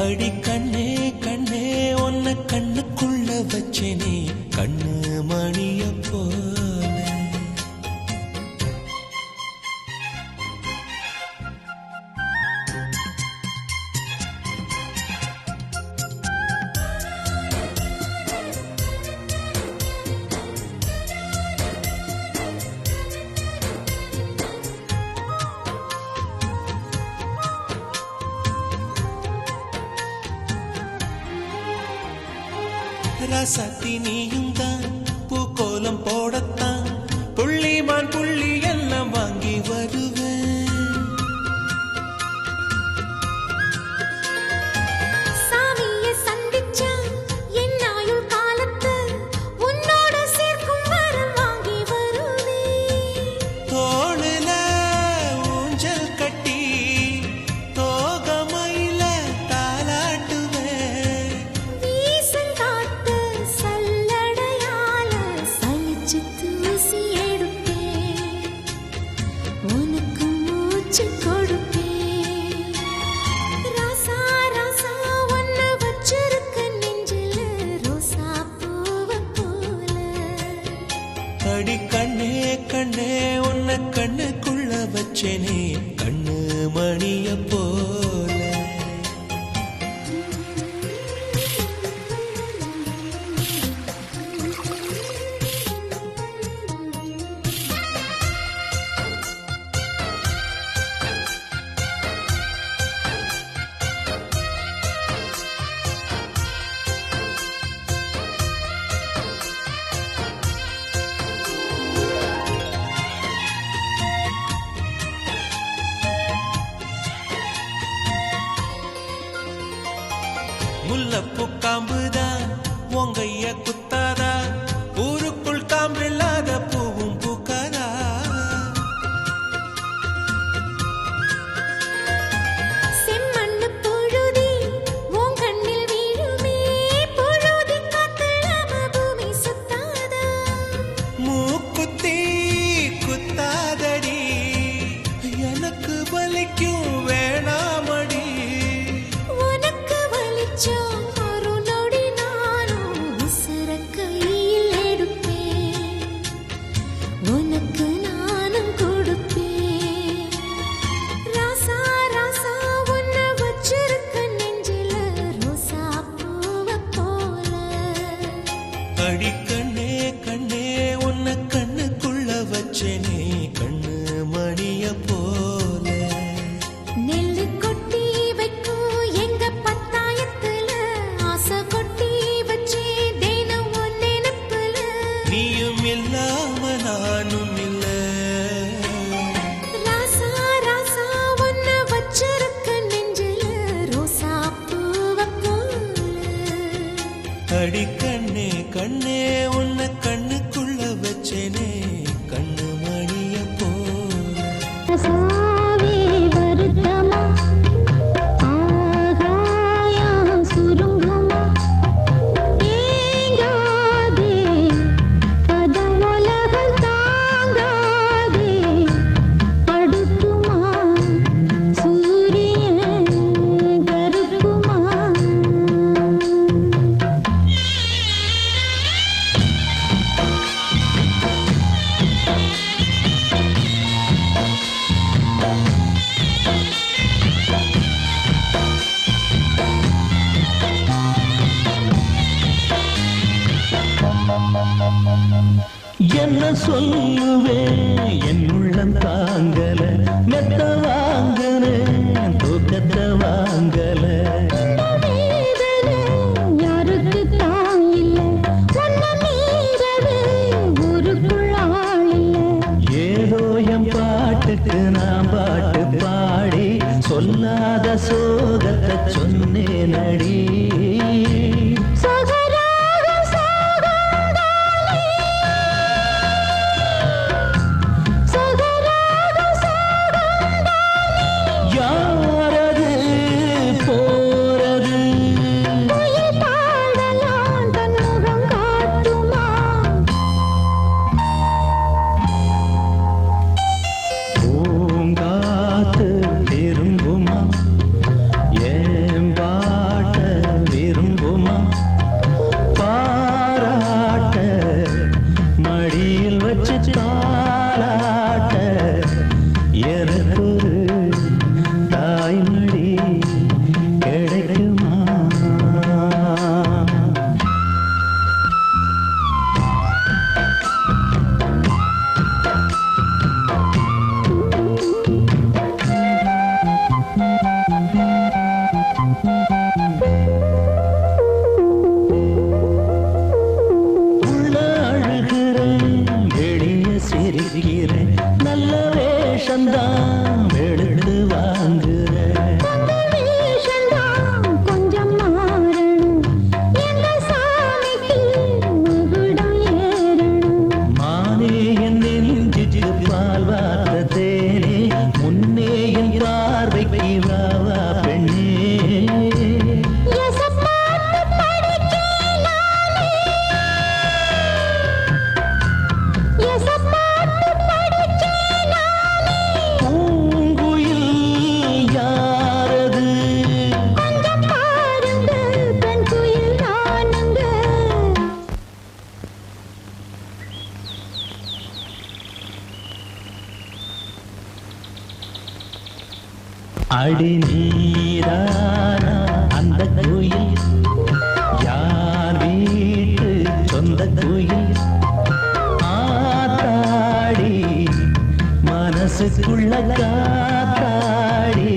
அடி கண்ணே கண்ணே ஒன்ன கண்ணுக்குள்ள வச்சேனே. கண்ணு மணியப்போ. சக்தி நீயும் தான் பூக்கோலம் போட Maria. Por... நல்ல புக்காம்புதான் உங்கைய குத்தாதா ஊருக்குள் காம்பில்ல கண்ணு என்ன சொல்லுவே? என் உள்ளம் தாங்கல மெத்த வாங்கல தூக்கத்தை வாங்கல. Müzik அடி நீரானா அந்த கோயில்? யார் வீட்டு சொந்த கோயில்? ஆத்தாடி மனசுக்குள்ள காத்தாடி